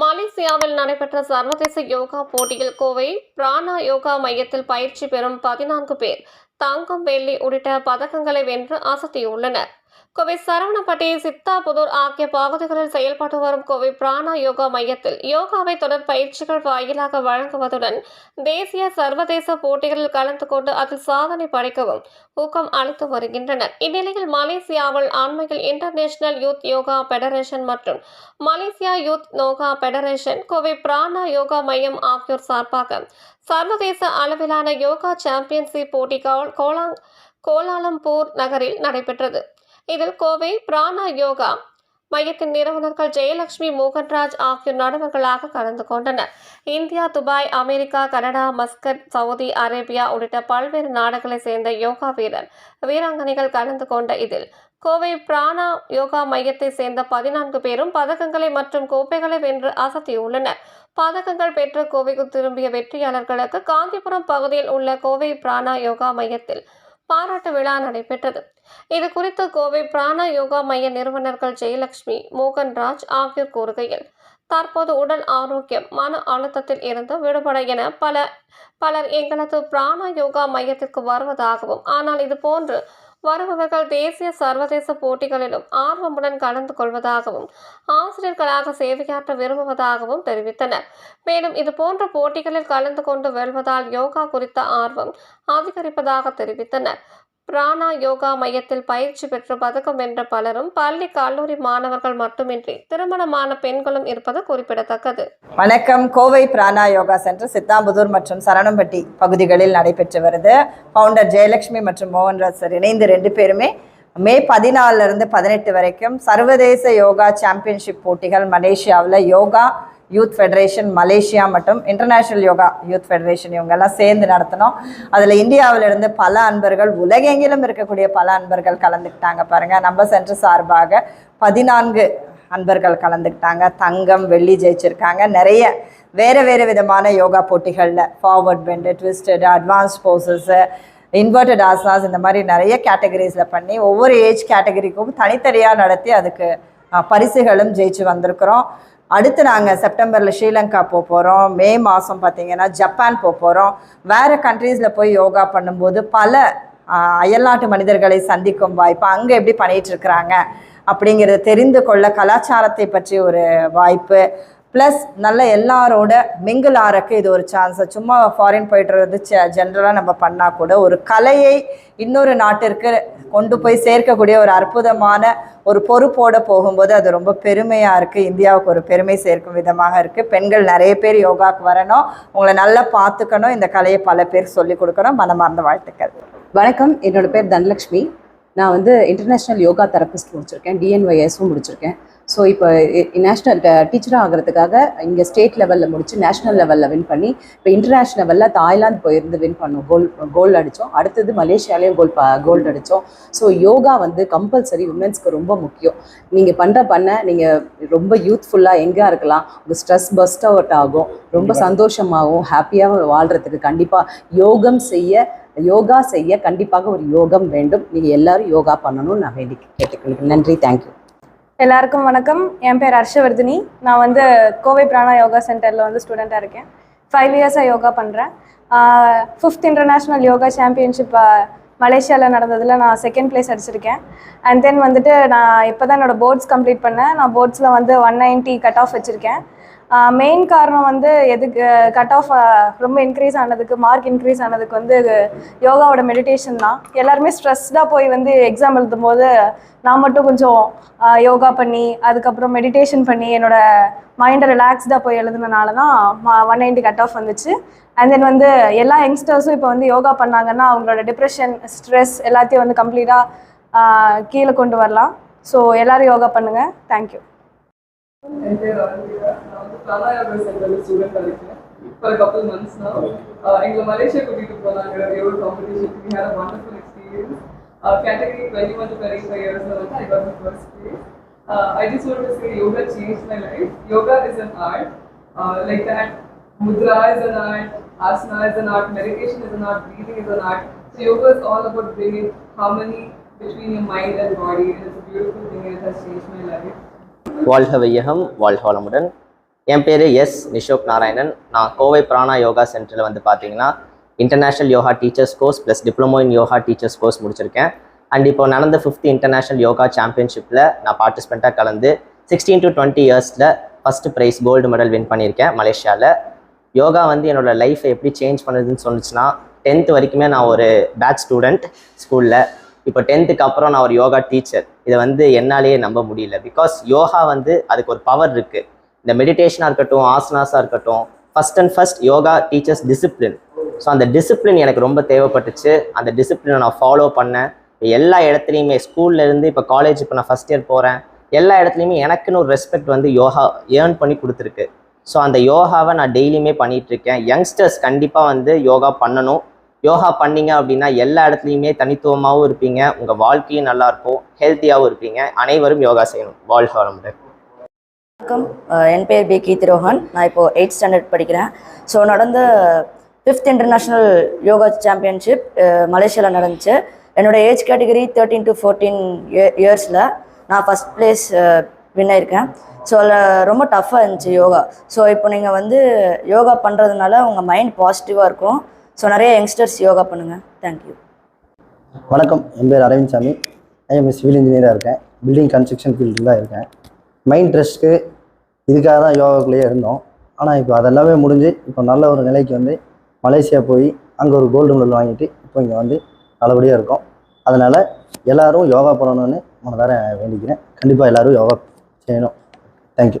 மலேசியாவில் நடைபெற்ற சர்வதேச யோகா போட்டியில் கோவை பிராணா யோகா மையத்தில் பயிற்சி பெறும் பதினான்கு பேர் தங்கம் வெள்ளி உள்ளிட்ட பதக்கங்களை வென்று அசத்தியுள்ளனர். கோவை சரவணப்பட்டி சித்தாபுதூர் ஆகிய பகுதிகளில் செயல்பட்டு வரும் கோவை பிராணா யோகா மையத்தில் யோகாவை தொடர் பயிற்சிகள் வாயிலாக வழங்குவதுடன் தேசிய சர்வதேச போட்டிகளில் கலந்து கொண்டு அதில் சாதனை படைக்கவும் ஊக்கம் அளித்து வருகின்றனர். இந்நிலையில் மலேசியாவில் அண்மையில் இன்டர்நேஷனல் யூத் யோகா பெடரேஷன் மற்றும் Malaysia youth yoga federation Kovai Prana yoga மையம் ஆகியோர் சார்பாக சர்வதேச அளவிலான யோகா சாம்பியன்ஷிப் போட்டிகள் கோலாங் கோலாலம்பூர் நகரில் நடைபெற்றது. இதில் கோவை பிராணா யோகா மையத்தின் நிறுவனர்கள் ஜெயலட்சுமி மோகன்ராஜ் ஆகியோர் நடுவர்களாக கலந்து கொண்டனர். India Dubai America Canada Muscat Saudi Arabia உள்ளிட்ட பல்வேறு நாடுகளைச் சேர்ந்த யோகா வீரர் வீராங்கனைகள் கலந்து கொண்ட இதில் கோவை பிராணா யோகா மையத்தை சேர்ந்த பதினான்கு பேரும் பதக்கங்களை மற்றும் கோப்பைகளை வென்று அசத்தியுள்ளனர். பதக்கங்கள் பெற்ற கோவைக்கு திரும்பிய வெற்றியாளர்களுக்கு காந்திபுரம் பகுதியில் உள்ள கோவை பிராணா யோகா மையத்தில் பாராட்டு விழா நடைபெற்றது. இது குறித்து கோவை பிராணா யோகா மைய நிறுவனர்கள் ஜெயலட்சுமி மோகன்ராஜ் ஆகியோர் கூறுகையில் தற்போது உடல் ஆரோக்கியம் மன அழுத்தத்தில் இருந்து விடுபட என பல பலர் எங்களது பிராணா யோகா மையத்திற்கு வருவதாகவும் ஆனால் இது போன்று வருபவர்கள் தேசிய சர்வதேச போட்டிகளிலும் ஆர்வமுடன் கலந்து கொள்வதாகவும் ஆசிரியர்களாக சேவையாற்ற விரும்புவதாகவும் தெரிவித்தனர். மேலும் இது போன்ற போட்டிகளில் கலந்து கொண்டு வெல்வதால் யோகா குறித்த ஆர்வம் அதிகரிப்பதாக தெரிவித்தனர். பிராணா யோகா மையத்தில் பயிற்சி பெற்று பதக்கம் வென்ற பலரும் பள்ளி கல்லூரி மாணவர்கள் மட்டுமின்றி திருமணமான பெண்களும் இருப்பது குறிப்பிடத்தக்கது. வணக்கம். கோவை பிராணா யோகா சென்டர் சித்தாம்புதூர் மற்றும் சரணம்பட்டி பகுதிகளில் நடைபெற்று வருது. ஃபவுண்டர் ஜெயலட்சுமி மற்றும் மோகன்ராஜ் சார் இணைந்து ரெண்டு பேருமே மே பதினாலிருந்து பதினெட்டு வரைக்கும் சர்வதேச யோகா சாம்பியன்ஷிப் போட்டிகள் மலேசியாவில் யோகா யூத் ஃபெடரேஷன் மலேசியா மற்றும் இன்டர்நேஷ்னல் யோகா யூத் ஃபெடரேஷன் இவங்கெல்லாம் சேர்ந்து நடத்தினோம். அதில் இந்தியாவிலிருந்து பல அன்பர்கள் உலகெங்கிலும் இருக்கக்கூடிய பல அன்பர்கள் கலந்துக்கிட்டாங்க பாருங்கள் நம்ம சென்று சார்பாக பதினான்கு அன்பர்கள் கலந்துக்கிட்டாங்க. தங்கம் வெள்ளி ஜெயிச்சிருக்காங்க. நிறைய வேறு வேறு விதமான யோகா போட்டிகளில் forward bend twisted advance poses inverted ஆசாஸ் இந்த மாதிரி நிறைய கேட்டகரிஸில் பண்ணி ஒவ்வொரு ஏஜ் கேட்டகரிக்கும் தனித்தனியாக நடத்தி அதுக்கு பரிசுகளும் ஜெயிச்சு வந்திருக்கிறோம். அடுத்து நாங்கள் செப்டம்பரில் ஸ்ரீலங்கா போக போகிறோம் மே மாதம் பார்த்தீங்கன்னா ஜப்பான் போக போகிறோம் வேறு கண்ட்ரீஸில் போய் யோகா பண்ணும்போது பல அயல்நாட்டு மனிதர்களை சந்திக்கும் வாய்ப்பு அங்கே எப்படி பண்ணிகிட்ருக்குறாங்க இருக்கிறாங்க அப்படிங்கிறத தெரிந்து கொள்ள கலாச்சாரத்தை பற்றி ஒரு வாய்ப்பு ப்ளஸ் நல்ல எல்லாரோட மிங்கிள் ஆறக்கு இது ஒரு சான்ஸ் சும்மா ஃபாரின் போயிட்டுறது ஜென்ரலாக நம்ம பண்ணால் கூட ஒரு கலையை இன்னொரு நாட்டிற்கு கொண்டு போய் சேர்க்கக்கூடிய ஒரு அற்புதமான ஒரு பொறுப்போட போகும்போது அது ரொம்ப பெருமையாக இருக்குது இந்தியாவுக்கு ஒரு பெருமை சேர்க்கும் விதமாக இருக்குது பெண்கள் நிறைய பேர் யோகாவுக்கு வரணும். உங்களை நல்லா பார்த்துக்கணும். இந்த கலையை பல பேர் சொல்லிக் கொடுக்கணும். மனமார்ந்த வாழ்த்துக்கள். வணக்கம். என்னோடய பேர் தனலக்ஷ்மி. நான் வந்து இன்டர்நேஷ்னல் யோகா தெரபிஸ்ட் முடிச்சிருக்கேன். டிஎன்ஒய்எஸும் முடிச்சிருக்கேன். ஸோ இப்போ நேஷ்னல் டீச்சராக ஆகிறதுக்காக இங்கே ஸ்டேட் லெவலில் முடிச்சு நேஷ்னல் லெவலில் வின் பண்ணி இப்போ இன்டர்நேஷ்னல் லெவலில் தாய்லாந்து போயிருந்து வின் பண்ணோம். கோல் கோல்டு அடித்தோம் அடுத்தது மலேசியாலேயும் கோல் கோல்டு அடித்தோம் ஸோ யோகா வந்து கம்பல்சரி உமன்ஸ்க்கு ரொம்ப முக்கியம். நீங்கள் பண்ணுற பண்ண நீங்கள் ரொம்ப யூத்ஃபுல்லாக எங்கே இருக்கலாம். உங்கள் ஸ்ட்ரெஸ் பஸ்ட் அவுட் ஆகும். ரொம்ப சந்தோஷமாகவும் ஹாப்பியாகவும் வாழ்கிறதுக்கு கண்டிப்பாக யோகம் செய்ய யோகா செய்ய கண்டிப்பாக ஒரு யோகம் வேண்டும். நீங்கள் எல்லாரும் யோகா பண்ணணும்னு நான் வேண்டி கேட்டுக்கொள்கிறேன். நன்றி. தேங்க்யூ எல்லாருக்கும் வணக்கம். என் பேர் ஹர்ஷவர்தினி. நான் வந்து கோவை பிராணா யோகா சென்டரில் வந்து ஸ்டூடெண்ட்டாக இருக்கேன். ஃபைவ் இயர்ஸாக யோகா பண்ணுறேன் ஃபிஃப்த் இன்டர்நேஷ்னல் யோகா சாம்பியன்ஷிப் மலேசியாவில் நடந்ததில் நான் செகண்ட் ப்ளேஸ் அடிச்சிருக்கேன். அண்ட் தென் வந்துட்டு நான் இப்போ தான் என்னோடய போர்ட்ஸ் கம்ப்ளீட் பண்ணேன். நான் போர்ட்ஸில் வந்து ஒன் நைன்ட்டி கட் ஆஃப் வச்சுருக்கேன். மெயின் காரணம் வந்து எதுக்கு கட் ஆஃப் ரொம்ப இன்க்ரீஸ் ஆனதுக்கு மார்க் இன்க்ரீஸ் ஆனதுக்கு வந்து யோகாவோட மெடிடேஷன் தான். எல்லாருமே ஸ்ட்ரெஸ்டாக போய் வந்து எக்ஸாம் எழுதும் போது நான் மட்டும் கொஞ்சம் யோகா பண்ணி அதுக்கப்புறம் மெடிடேஷன் பண்ணி என்னோட மைண்டை ரிலாக்ஸ்டாக போய் எழுதுனனால தான் ஒன் நைன்டி கட் ஆஃப் வந்துச்சு. அண்ட் தென் வந்து எல்லா யங்ஸ்டர்ஸும் இப்போ வந்து யோகா பண்ணாங்கன்னா அவங்களோட டிப்ரெஷன் ஸ்ட்ரெஸ் எல்லாத்தையும் வந்து கம்ப்ளீட்டாக கீழே கொண்டு வரலாம். ஸோ எல்லோரும் யோகா பண்ணுங்கள் thank you என் பேர் ஆரம்பிக்கிறா நான் வந்து பிராணாயாம சென்டர்ல ஸ்டூடெண்ட் இருக்கேன் ஃபார் கப்பல் மந்த்ஸ் நான் எங்களை மலேசியா கூட்டிட்டு போனாங்க yoga competition we had a wonderful experience category twenty one to twenty five இயர்ஸ்ல வந்து I got the first place I just want to say yoga change my life yoga is an art like that mudra is an art asana is an art meditation is an art breathing is an art so yoga is all about bringing harmony between your mind and body and it's a beautiful thing and it has changed my life வாழ்க வையகம் வாழ்க வளமுடன் என் பேர் S Nishok Narayanan. நான் கோவை பிராணா யோகா சென்டரில் வந்து பார்த்தீங்கன்னா international yoga teachers course plus diploma in yoga teachers course முடிச்சிருக்கேன். அண்ட் இப்போ நடந்த ஃபிஃப்த் இன்டர்நேஷ்னல் யோகா சாம்பியன்ஷிப்பில் நான் பார்ட்டிசிபெண்ட்டாக கலந்து சிக்ஸ்டீன் டு டுவெண்ட்டி இயர்ஸில் first prize gold medal win பண்ணியிருக்கேன் மலேசியாவில் யோகா வந்து என்னோடய லைஃப்பை எப்படி சேஞ்ச் பண்ணுதுன்னு சொன்னுச்சுன்னா டென்த்து வரைக்குமே நான் ஒரு பேக் ஸ்டூடெண்ட் ஸ்கூலில் இப்போ டென்த்துக்கு அப்புறம் நான் ஒரு யோகா டீச்சர் இதை வந்து என்னாலேயே நம்ப முடியல. பிகாஸ் யோகா வந்து அதுக்கு ஒரு பவர் இருக்குது இந்த மெடிடேஷனாக இருக்கட்டும் ஆசனாஸாக இருக்கட்டும் first and first yoga teachers discipline so அந்த டிசிப்ளின் எனக்கு ரொம்ப தேவைப்பட்டுச்சு. அந்த டிசிப்ளினை நான் ஃபாலோ பண்ணேன். எல்லா இடத்துலையுமே ஸ்கூல்லேருந்து இப்போ காலேஜ் இப்போ நான் ஃபஸ்ட் இயர் போகிறேன் எல்லா இடத்துலையுமே எனக்குன்னு ஒரு ரெஸ்பெக்ட் வந்து யோகா ஏர்ன் பண்ணி கொடுத்துருக்கு. ஸோ அந்த யோகாவை நான் டெய்லியுமே பண்ணிகிட்ருக்கேன் யங்ஸ்டர்ஸ் கண்டிப்பாக வந்து யோகா பண்ணணும். யோகா பண்ணீங்க அப்படின்னா எல்லா இடத்துலையுமே தனித்துவமாகவும் இருப்பீங்க. உங்கள் வாழ்க்கையும் நல்லாயிருக்கும் ஹெல்த்தியாகவும் இருப்பீங்க. அனைவரும் யோகா செய்யணும். வாழ்க வளமுடன். வணக்கம். என் பேர் பி. கீர்த்திரோஹன் நான் இப்போது எயிட் ஸ்டாண்டர்ட் படிக்கிறேன். ஸோ நடந்த ஃபிஃப்த் இன்டர்நேஷ்னல் யோகா சாம்பியன்ஷிப் மலேசியாவில் நடந்துச்சு. என்னோட age category thirteen to fourteen இயர்ஸில் நான் ஃபஸ்ட் பிளேஸ் வின் ஆயிருக்கேன். ஸோ அதில் ரொம்ப டஃப்பாக இருந்துச்சு யோகா. ஸோ இப்போ நீங்கள் வந்து யோகா பண்ணுறதுனால உங்கள் மைண்ட் பாசிட்டிவாக இருக்கும். ஸோ நிறைய யங்ஸ்டர்ஸ் யோகா பண்ணுங்கள் தேங்க்யூ வணக்கம். என் பேர் அரவிந்த் சாமி. ஐஎம் சிவில் இன்ஜினியராக இருக்கேன். பில்டிங் கன்ஸ்ட்ரக்ஷன் ஃபீல்டில் தான் இருக்கேன். மைண்ட் ரெஸ்ட்க்கு இதுக்காக தான் யோகாக்குள்ளேயே இருந்தோம். ஆனால் இப்போ அதெல்லாமே முடிஞ்சு இப்போ நல்ல ஒரு நிலைக்கு வந்து மலேசியா போய் அங்கே ஒரு கோல்டு மெடல் வாங்கிட்டு இப்போ இங்கே வந்து நல்லபடியாக இருக்கோம். அதனால் எல்லோரும் யோகா பண்ணணும்னு மனதார வேண்டிக்கிறேன். கண்டிப்பாக எல்லோரும் யோகா செய்யணும்.